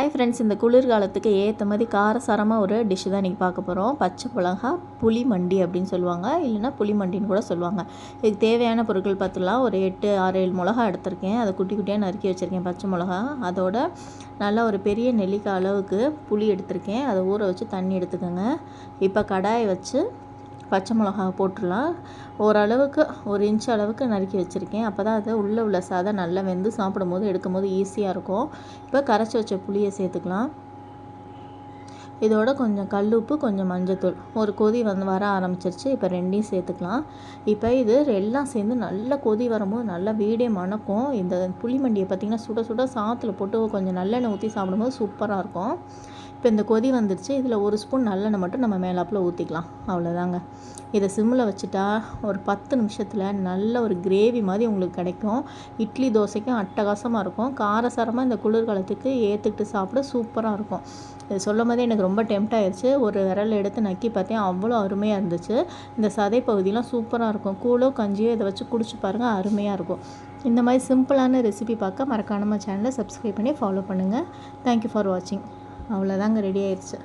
Hi friends இந்த குளிர்காலத்துக்கு ஏற்ற மாதிரி காரசாரமாக ஒரு டிஷ்ஷு தான் இன்றைக்கி பார்க்க போகிறோம் பச்சை மிளகா புளி மண்டி அப்படின்னு சொல்லுவாங்க. இல்லைன்னா புளி மண்டின்னு கூட சொல்லுவாங்க. இதுக்கு தேவையான பொருட்கள் பார்த்துலாம் ஒரு எட்டு ஆறு ஏழு மிளகா எடுத்திருக்கேன். அதை குட்டி குட்டியாக நறுக்கி வச்சுருக்கேன் பச்சை மிளகா. அதோட நல்லா ஒரு பெரிய நெல்லிக்காய் அளவுக்கு புளி எடுத்திருக்கேன். அதை ஊற வச்சு தண்ணி எடுத்துக்கோங்க. இப்போ கடாயை வச்சு பச்சை மிளகா போட்டுடலாம். ஓரளவுக்கு ஒரு இன்ச் அளவுக்கு நறுக்கி வச்சுருக்கேன். அப்போ தான் அது உள்ளே உள்ள சாதம் நல்லா வெந்து சாப்பிடும் போது எடுக்கும் போது ஈஸியாக இருக்கும். இப்போ கரைச்சி வச்ச புளியை சேர்த்துக்கலாம். இதோட கொஞ்சம் கல் உப்பு கொஞ்சம் மஞ்சத்தூள். ஒரு கொதி வந்து வர ஆரம்பிச்சிருச்சு. இப்போ ரெண்டையும் சேர்த்துக்கலாம். இப்போ இது எல்லாம் சேர்ந்து நல்லா கொதி வரும்போது நல்லா வீடே மணக்கும் இந்த புளி மண்டியை பார்த்திங்கன்னா சுட சுட சாத்தில் போட்டு கொஞ்சம் நல்லெண்ணெய் ஊற்றி சாப்பிடும்போது சூப்பராக இருக்கும். இப்போ இந்த கொதி வந்துடுச்சு இதில் ஒரு ஸ்பூன் நல்லெண்ணெய் மட்டும் நம்ம மேலாப்பில் ஊற்றிக்கலாம் அவ்வளோதாங்க. இதை சிம்மில் வச்சுட்டா ஒரு பத்து நிமிஷத்தில் நல்ல ஒரு கிரேவி மாதிரி உங்களுக்கு கிடைக்கும். இட்லி தோசைக்கும் அட்டகாசமாக இருக்கும். காரசாரமாக இந்த குளிர்காலத்துக்கு ஏற்றுக்கிட்டு சாப்பிட சூப்பராக இருக்கும். இது சொல்லும் போதே எனக்கு ரொம்ப டெம்ட் ஆயிடுச்சு ஒரு விரல் எடுத்து நக்கி பார்த்தேன். அவ்வளோ அருமையாக இருந்துச்சு. இந்த சதை பகுதியெலாம் சூப்பராக இருக்கும். கூழோ கஞ்சியோ இதை வச்சு குடிச்சு பாருங்கள் அருமையாக இருக்கும். இந்த மாதிரி சிம்பிளான ரெசிபி பார்க்க மறக்காம சேனலை சப்ஸ்கிரைப் பண்ணி ஃபாலோ பண்ணுங்கள் தேங்க்யூ ஃபார் வாட்சிங் அவ்வளோதாங்க ரெடி ஆயிடுச்சு